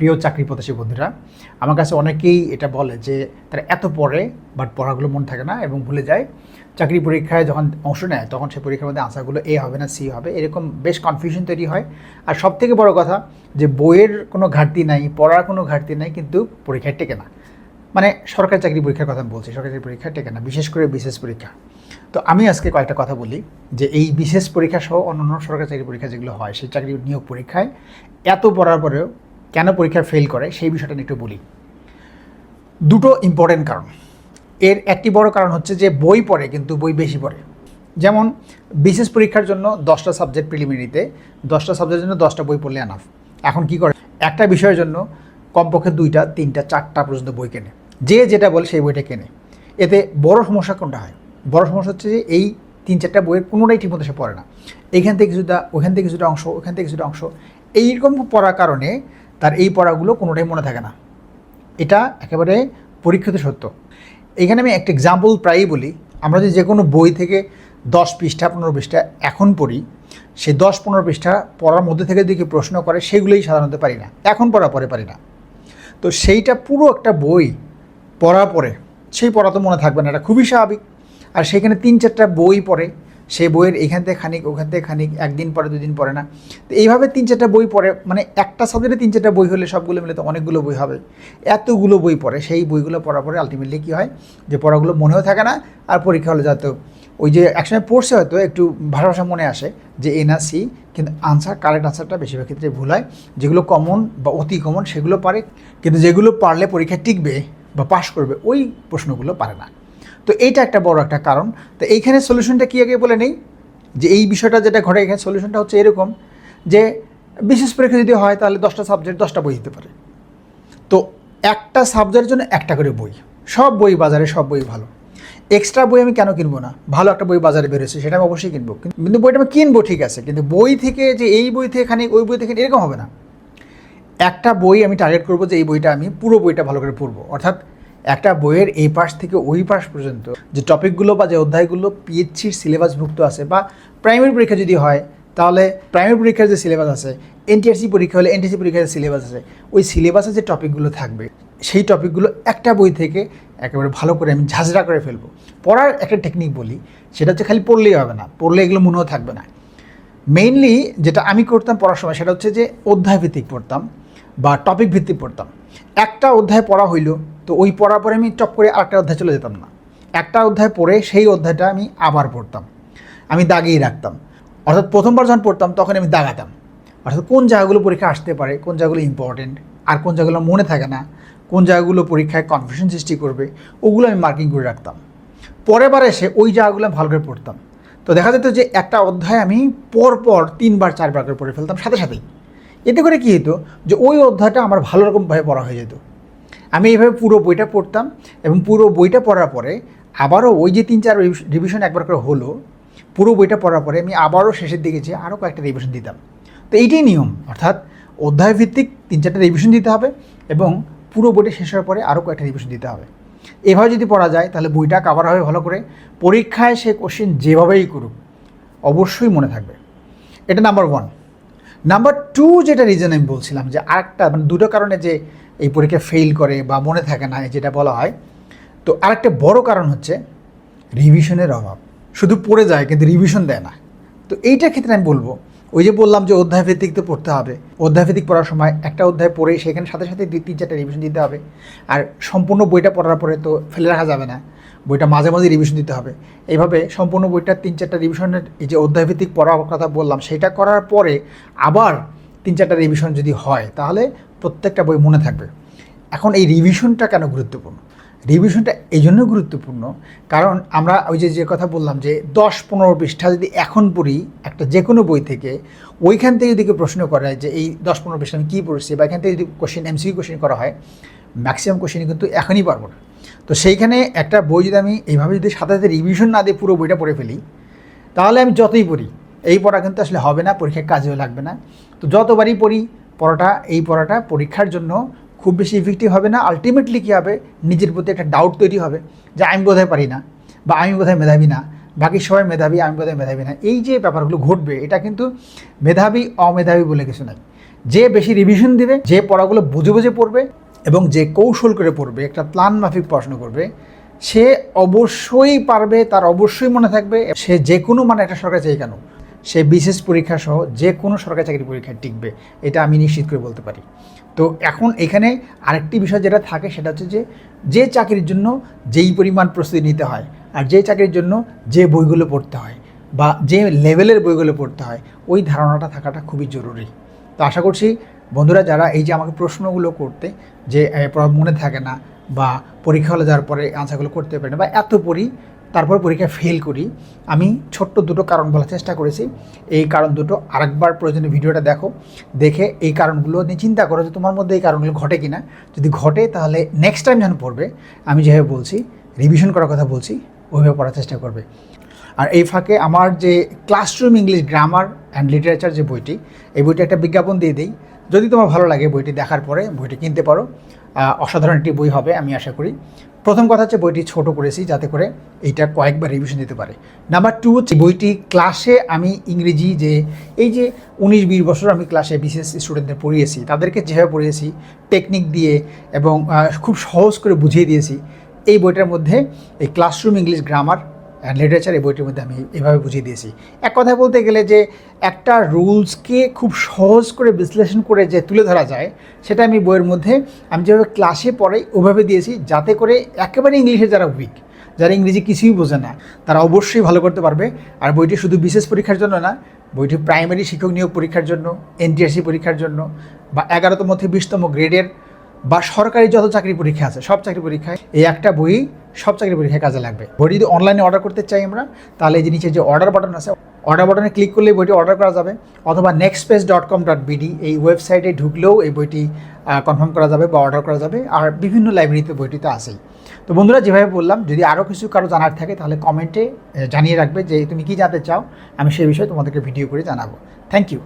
প্রিয় চাকরি প্রত্যাশী বন্ধুরা, আমার কাছে অনেকেই এটা বলে যে, তারা এত পড়ে বাট পড়াগুলো মনে থাকে না এবং ভুলে যায়। চাকরি পরীক্ষায় যখন অংশ নেয়, তখন সেই পরীক্ষার মধ্যে আনসারগুলো এ হবে না, সি হবে। এরকম বেশ কনফিউশন তৈরি হয়। আর সব থেকে বড় কথা যে, বইয়ের কোনো ঘাটতি নাই, পড়ার কোনো ঘাটতি নাই, কিন্তু পরীক্ষায় টেকে না। মানে সরকারি চাকরি পরীক্ষার কথা বলছি, সরকারি পরীক্ষা টেকে না, বিশেষ করে বিশেষ পরীক্ষা। তো আমি আজকে কয়েকটা কথা বলি যে, এই বিশেষ পরীক্ষা সহ অন্যান্য সরকারি চাকরি পরীক্ষা যেগুলো হয়, সেই চাকরি নিয়োগ পরীক্ষায় এত পড়ার পরেও কেন পরীক্ষা ফেল করে, সেই বিষয়টা নিয়ে একটু বলি। দুটো ইম্পর্টেন্ট কারণ। এর একটি বড় কারণ হচ্ছে যে বই পড়ে, কিন্তু বই বেশি পড়ে। যেমন, বিশেষ পরীক্ষার জন্য দশটা সাবজেক্ট প্রিলিমিনারিতে দশটা সাবজেক্টের জন্য দশটা বই পড়লে আনাফ এখন কি করে? একটা বিষয়ের জন্য কমপক্ষে দুইটা, তিনটা, চারটা পর্যন্ত বই কেনে। যে যেটা বলে সেই বইটা কেনে। এতে বড় সমস্যা কোনটা হয়? বড় সমস্যা হচ্ছে যে এই তিন, চারটা বইয়ের কোনোটাই ঠিকমতো সে পড়ে না। এখান থেকে কিছুটা, ওখান থেকে কিছুটা অংশ, ওখান থেকে কিছুটা অংশ। এইরকম পড়ার কারণে তার এই পড়াগুলো কোনোটাই মনে থাকে না। এটা একেবারে পরীক্ষিত সত্য। এখানে আমি একটা এক্সাম্পল প্রায়ই বলি। আমরা যদি যে কোনো বই থেকে দশ পৃষ্ঠা, পনেরো পৃষ্ঠা এখন পড়ি, সেই দশ, পনেরো পৃষ্ঠা পড়ার মধ্যে থেকে যদি প্রশ্ন করে, সেগুলোই সাধারণত পারি না। এখন পড়া পরে পারি না। তো সেইটা পুরো একটা বই পড়ার পরে, সেই পড়া তো মনে থাকবে না, এটা খুবই স্বাভাবিক। আর সেখানে তিন, চারটা বই পড়ে সেই বইয়ের এখান থেকে খানিক, ওখান থেকে খানিক, একদিন পরে, দুদিন পরে না। তো এইভাবে তিন চারটা বই পড়ে মানে একটা সাবজেক্টে তিন চারটা বই হলে সবগুলো মিলে তো অনেকগুলো বই হবে। এতগুলো বই পড়ে, সেই বইগুলো পড়ার পরে আলটিমেটলি কী হয়? যে পড়াগুলো মনেও থাকে না, আর পরীক্ষা হলে যাতে ওই যে একসময় পড়ছে হয়তো, একটু ভাষা ভাষা মনে আসে, যে এ না সি কিন্তু আনসার কারেক্ট আনসারটা বেশিরভাগ ক্ষেত্রে ভুল হয়। যেগুলো কমন বা অতি কমন সেগুলো পারে, কিন্তু যেগুলো পারলে পরীক্ষায় টিকবে বা পাশ করবে, ওই প্রশ্নগুলো পারে না। তো এইটা একটা বড় একটা কারণ। তো এইখানে সলিউশনটা কী আগে বলে নেই? যে এই বিষয়টা যেটা ঘটে, এখানে সলিউশনটা হচ্ছে এরকম যে বিশেষ পরীক্ষা যদি হয়, তাহলে দশটা সাবজেক্ট দশটা বই দিতে পারে। তো একটা সাবজেক্টের জন্য একটা করে বই। সব বই বাজারে, সব বই ভালো। এক্সট্রা বই আমি কেন কিনবো না? ভালো একটা বই বাজারে বেরোচ্ছে, সেটা আমি অবশ্যই কিনবো। কিন্তু বইটা আমি কিনবো, ঠিক আছে। কিন্তু বই থেকে যে এই বই থেকে খানিক ওই বই থেকে এরকম হবে না। একটা বই আমি টার্গেট করব যে এই বইটা আমি, পুরো বইটা ভালো করে পড়ব। অর্থাৎ একটা বইয়ের এই পাশ থেকে ওই পাশ পর্যন্ত যে টপিকগুলো বা যে অধ্যায়গুলো পিএইচসির সিলেবাসভুক্ত আছে বা প্রাইমারি পরীক্ষা যদি হয়, তাহলে প্রাইমারি পরীক্ষার যে সিলেবাস আছে, এনটিআরসি পরীক্ষা হলে এনটিসি পরীক্ষার যে সিলেবাস আছে, ওই সিলেবাসে যে টপিকগুলো থাকবে, সেই টপিকগুলো একটা বই থেকে একেবারে ভালো করে আমি ঝাঁঝরা করে ফেলব। পড়ার একটা টেকনিক বলি, সেটা হচ্ছে খালি পড়লেই হবে না, পড়লে এগুলো মনেও থাকবে না। মেইনলি যেটা আমি করতাম পড়ার সময়, সেটা হচ্ছে যে অধ্যায় ভিত্তিক পড়তাম বা টপিক ভিত্তিক পড়তাম। একটা অধ্যায় পড়া হইল তো ওই পড়ার পরে আমি টপ করে আরেকটা অধ্যায় চলে যেতাম না। একটা অধ্যায় পড়ে সেই অধ্যায়টা আমি আবার পড়তাম। আমি দাগিয়ে রাখতাম। অর্থাৎ প্রথমবার যখন পড়তাম তখন আমি দাগাতাম। অর্থাৎ কোন জায়গাগুলো পরীক্ষা আসতে পারে, কোন জায়গাগুলো ইম্পর্টেন্ট আর কোন জায়গাগুলো মনে থাকে না, কোন জায়গাগুলো পরীক্ষায় কনফিউশন সৃষ্টি করবে, ওগুলো আমি মার্কিং করে রাখতাম। পরের বার এসে ওই জায়গাগুলো আমি ভালো করে পড়তাম। তো দেখা যেত যে একটা অধ্যায় আমি পর পর তিনবার, চারবার করে পড়ে ফেলতাম সাথে সাথেই। এতে করে কী হতো যে ওই অধ্যায়টা আমার ভালো রকমভাবে পড়া হয়ে যেত। আমি এইভাবে পুরো বইটা পড়তাম এবং পুরো বইটা পড়ার পরে আবারও ওই যে তিন চার রিভিশন একবার করে হলো, পুরো বইটা পড়ার পরে আমি আবারও শেষের দিকে যে আরও কয়েকটা রিভিশন দিতাম। তো এইটাই নিয়ম, অর্থাৎ অধ্যায় ভিত্তিক তিন চারটা রিভিশন দিতে হবে এবং পুরো বইটা শেষ হওয়ার পরে আরও কয়েকটা রিভিশন দিতে হবে। এভাবে যদি পড়া যায়, তাহলে বইটা কাভার হবে ভালো করে। পরীক্ষায় সে কোশ্চেন যেভাবেই করুক, অবশ্যই মনে থাকবে। এটা নাম্বার ওয়ান নাম্বার টু যেটা রিজন আমি বলছিলাম যে আরেকটা মানে দুটো কারণে যে এই পরীক্ষা ফেল করে বা মনে থাকে না, যেটা বলা হয়। তো আরেকটা বড় কারণ হচ্ছে রিভিশনের অভাব। শুধু পড়ে যায়, কিন্তু রিভিশন দেয় না। তো এইটার ক্ষেত্রে আমি বলব, ওই যে বললাম যে অধ্যায় ভিত্তিক তো পড়তে হবে। অধ্যায় ভিত্তিক পড়ার সময় একটা অধ্যায় পড়ে সেখানে সাথে সাথে দুই, তিন, চারটা রিভিশন দিতে হবে। আর সম্পূর্ণ বইটা পড়ার পরে তো ফেলে রাখা যাবে না। বইটা মাঝে মাঝে রিভিশন দিতে হবে। এইভাবে সম্পূর্ণ বইটার তিন, চারটা রিভিশনের এই যে অধ্যায় ভিত্তিক পড়ার কথা বললাম, সেটা করার পরে আবার তিন, চারটা রিভিশন যদি হয়, তাহলে প্রত্যেকটা বই মনে থাকবে। এখন এই রিভিশনটা কেন গুরুত্বপূর্ণ? রিভিশনটা এই জন্য গুরুত্বপূর্ণ কারণ আমরা ওই যে যে কথা বললাম যে দশ পনেরো পৃষ্ঠা যদি এখন পড়ি একটা যে কোনো বই থেকে, ওইখান থেকে যদি কেউ প্রশ্ন করে যে এই দশ পনেরো পৃষ্ঠা আমি কী পড়ছি বা এখান থেকে যদি কোশ্চেন এমসিকিউ কোশ্চেন করা হয় ম্যাক্সিমাম কোশ্চেন কিন্তু এখনই পারব না। তো সেইখানে একটা বই যদি আমি এইভাবে যদি সাথে সাথে রিভিশন না দিয়ে পুরো বইটা পড়ে ফেলি, তাহলে আমি যতই পড়ি, এই পড়া কিন্তু আসলে হবে না, পরীক্ষায় কাজেও লাগবে না। তো যতবারই পড়ি পড়াটা, এই পড়াটা পরীক্ষার জন্য খুব বেশি ইফেক্টিভ হবে না। আলটিমেটলি কী হবে? নিজের প্রতি একটা ডাউট তৈরি হবে যে আমি বোধহয় পারি না বা আমি বোধহয় মেধাবী না। বাকি সবাই মেধাবী, আমি বোধহয় মেধাবী না। এই যে ব্যাপারগুলো ঘটবে, এটা কিন্তু মেধাবী, অমেধাবী বলে কিছু নাই। যে বেশি রিভিশন দিবে, যে পড়াগুলো বুঝে বুঝে পড়বে এবং যে কৌশল করে পড়বে, একটা প্ল্যান মাফিক পড়াশোনা করবে, সে অবশ্যই পারবে, তার অবশ্যই মনে থাকবে, সে যে কোনো মানে একটা সরকারি চাকরি কেন? সে বিশেষ পরীক্ষা সহ যে কোনো সরকারি চাকরি পরীক্ষায় টিকবে, এটা আমি নিশ্চিত করে বলতে পারি। তো এখন এখানে আরেকটি বিষয় যেটা থাকে সেটা হচ্ছে যে যে চাকরির জন্য যেই পরিমাণ প্রস্তুতি নিতে হয় আর যে চাকরির জন্য যে বইগুলো পড়তে হয় বা যে লেভেলের বইগুলো পড়তে হয়, ওই ধারণাটা থাকাটা খুবই জরুরি। তো আশা করছি বন্ধুরা যারা এই যে আমাকে প্রশ্নগুলো করতে যে মনে থাকে না বা পরীক্ষা হলে যাওয়ার পরে আনসারগুলো করতে পারি না বা এত পড়ি তারপর পরীক্ষায় ফেল করি। আমি ছোট্ট দুটো কারণ বলার চেষ্টা করেছি। এই কারণ দুটো আরেকবার প্রয়োজনে ভিডিওটা দেখো। দেখে এই কারণগুলো নিয়ে চিন্তা করো যে তোমার মধ্যে এই কারণগুলো ঘটে কিনা। যদি ঘটে তাহলে নেক্সট টাইম যখন পড়বে, আমি যেভাবে বলছি রিভিশন করার কথা বলছি, ওইভাবে পড়ার চেষ্টা করবে। আর এই ফাঁকে আমার যে classroom English grammar and literature যে বইটি, এই বইটা একটা বিজ্ঞাপন দিয়ে দিই। যদি তোমার ভালো লাগে বইটি দেখার পরে, বইটি কিনতে পারো। অসাধারণ একটি বই হবে, আমি আশা করি। প্রথম কথা হচ্ছে বইটি ছোট করেছি, যাতে করে এইটা কয়েকবার রিভিশন দিতে পারে। নাম্বার টু হচ্ছে বইটি ক্লাসে আমি ইংরেজি যে, এই যে উনিশ বিশ বছর আমি ক্লাসে বিশেষ স্টুডেন্টদের পড়িয়েছি, তাদেরকে যেভাবে পড়িয়েছি টেকনিক দিয়ে এবং খুব সহজ করে বুঝিয়ে দিয়েছি, এই বইটার মধ্যে এই ক্লাসরুম ইংলিশ গ্রামার লিটারেচার এই বইটির মধ্যে আমি এভাবে বুঝিয়ে দিয়েছি। এক কথায় বলতে গেলে যে একটা রুলসকে খুব সহজ করে বিশ্লেষণ করে যে তুলে ধরা যায়, সেটা আমি বইয়ের মধ্যে আমি যেভাবে ক্লাসে পড়াই ওভাবে দিয়েছি যাতে করে একেবারে ইংলিশে যারা উইক যারা ইংরেজি কিছুই বোঝে না, তারা অবশ্যই ভালো করতে পারবে। আর বইটি শুধু বিশেষ পরীক্ষার জন্য না, বইটি প্রাইমারি শিক্ষক নিয়োগ পরীক্ষার জন্য এনটিআরসি পরীক্ষার জন্য, বা এগারোতম থেকে বিশতম গ্রেডের বা সরকারি যত চাকরি পরীক্ষা আছে, সব চাকরি পরীক্ষায় এই একটা বই সব চাকরি পরীক্ষায় কাজে লাগবে। বইটি যদি অনলাইনে অর্ডার করতে চাই আমরা, তাহলে এই যে নিচে যে অর্ডার বাটন আছে অর্ডার বাটনে ক্লিক করলে বইটি অর্ডার করা যাবে, অথবা next page dot com dot BD এই ওয়েবসাইটে ঢুকলেও এই বইটি কনফার্ম করা যাবে বা অর্ডার করা যাবে, আর বিভিন্ন লাইব্রেরিতে বইটিতে আসেই তো বন্ধুরা, যেভাবে বললাম, যদি আরও কিছু কারও জানার থাকে, তাহলে কমেন্টে জানিয়ে রাখবে যে তুমি কি জানতে চাও, আমি সেই বিষয়ে তোমাদেরকে ভিডিও করে জানাব। Thank you